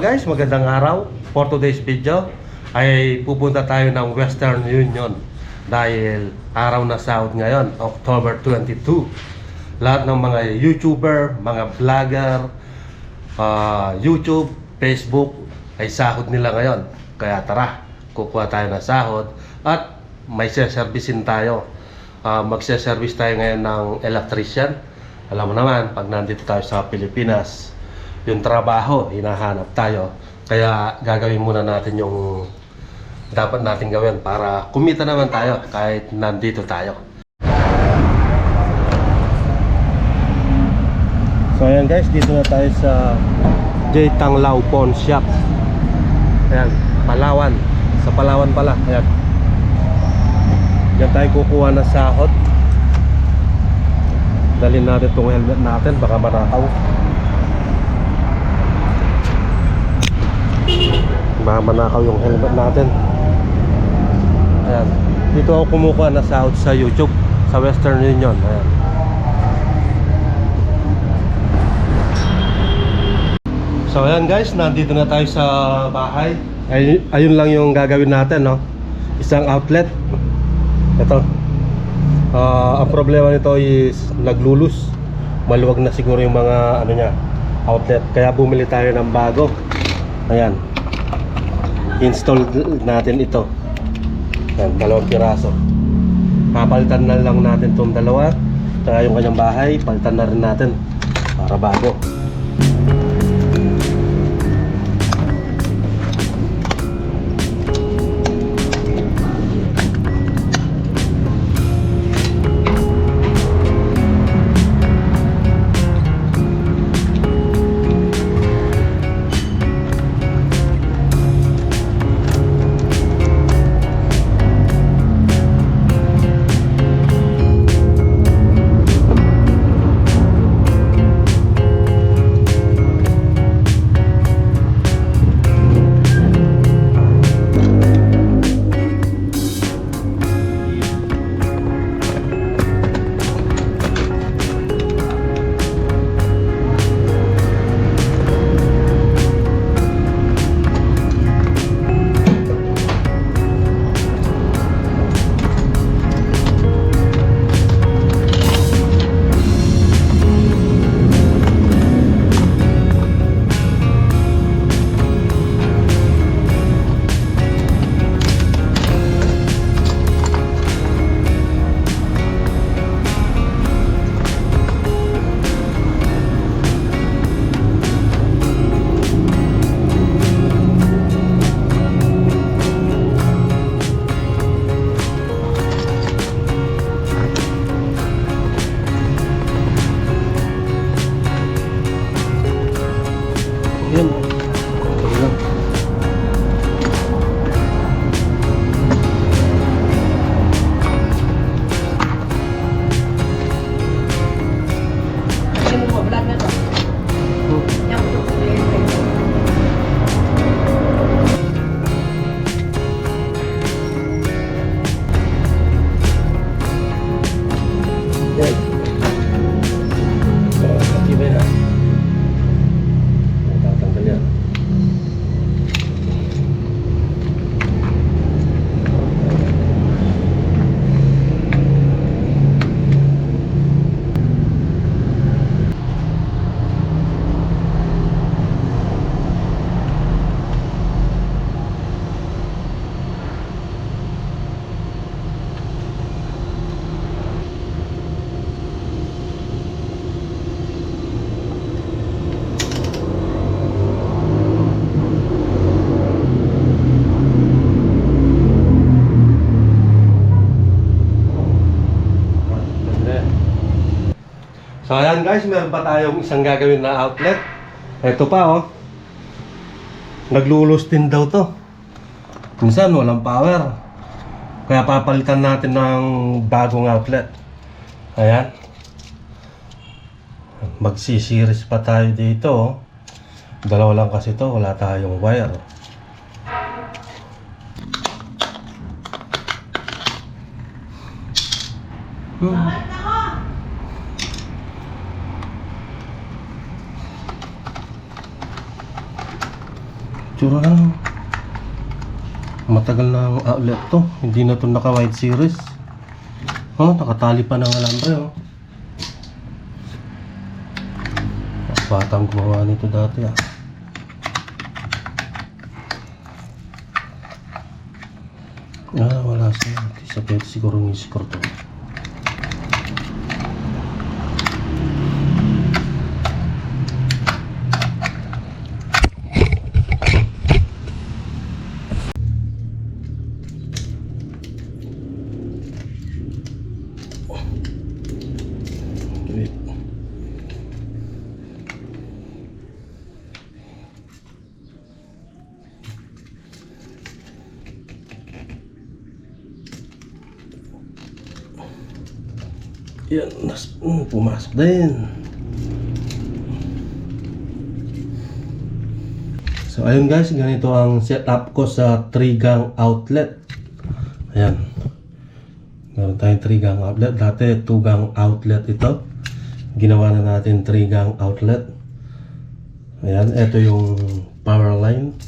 guys, magandang araw. For today's video ay pupunta tayo ng Western Union dahil araw na sahod ngayon, October 22. Lahat ng mga YouTuber, mga vlogger, ah, YouTube, Facebook ay sahod nila ngayon. Kaya tara, kukuha tayo ng sahod at may servicein tayo. Ah, magse-service tayo ngayon ng electrician. Alam mo naman, pag nandito tayo sa Pilipinas, yung trabaho, hinahanap tayo. Kaya gagawin muna natin yung dapat natin gawin para kumita naman tayo kahit nandito tayo. So ayan guys, dito na tayo sa J. Tanglao Pawn Shop. Ayan, Palawan. Sa Palawan pala. Ayan. Diyan tayo kukuha ng sahod. Dalhin natin itong helmet natin, baka manakaw. Baka manakaw yung helmet natin. Ayan. Dito ako kumukuha ng sahod sa YouTube, sa Western Union. Ayan. So ayan guys, nandito na tayo sa bahay. Ay, ayun lang yung gagawin natin, no? Isang outlet. Ito. Ah, ang problema nito is naglulus. Maluwag na siguro yung mga ano niya, outlet. Kaya bumili tayo ng bago. Ayan. Install natin ito. Ayan, dalawang piraso. Papalitan na lang natin itong dalawa. Tsaka yung kanyang bahay, palitan na rin natin para bago. Yun. Ito lang. Sino mo, vlog na to? Yan So ayan guys, meron pa tayong isang gagawin na outlet. Ito pa oh. Naglulos din daw to. Minsan walang power. Kaya papalitan natin ng bagong outlet. Ayan. Magsisiris pa tayo dito oh. Dalawa lang kasi to, wala tayong wire. Hmm. Tsura lang. Matagal na ang outlet to. Hindi na to naka wide series. Oh, nakatali pa ng alambre oh. Batang gumawa nito dati ah. Ah, wala siya. Siya pwede siguro ng score to. Yan, nas, mm, pumasok din. So ayun guys, ganito ang setup ko sa 3 gang outlet. Ayan. Meron tayong 3 gang outlet. Dati 2 gang outlet ito. Ginawa na natin 3 gang outlet. Ayan, ito yung power line.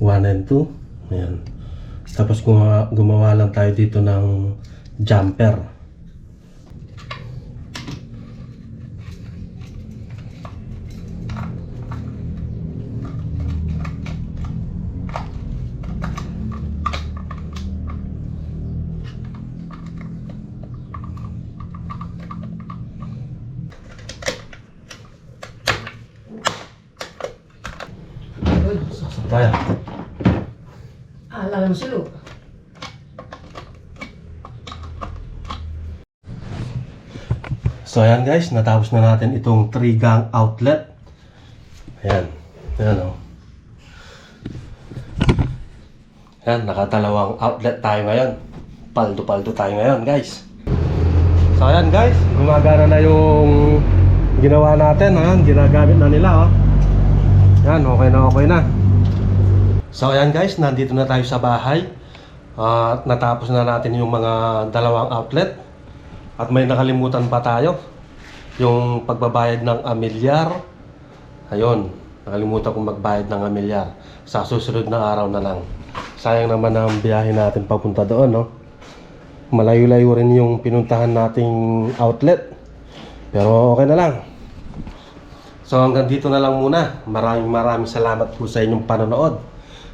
1 and 2. Ayan. Tapos gumawa, gumawa lang tayo dito ng jumper. Kaya. Alala mo si Lu. So ayan guys, natapos na natin itong 3 gang outlet. Ayan. Ayan o. Ayan, nakatalawang outlet tayo ngayon. Paldo-paldo tayo ngayon guys. So ayan guys, gumagana na yung ginawa natin. Ayan, ginagamit na nila oh. Ayan, okay na okay na. So ayan guys, nandito na tayo sa bahay. At natapos na natin yung mga dalawang outlet. At may nakalimutan pa tayo. Yung pagbabayad ng amilyar. Ayun, nakalimutan kong magbayad ng amilyar. Sa susunod na araw na lang. Sayang naman ang biyahe natin papunta doon, no? Malayo-layo rin yung pinuntahan nating outlet. Pero okay na lang. So hanggang dito na lang muna. Maraming maraming salamat po sa inyong panonood.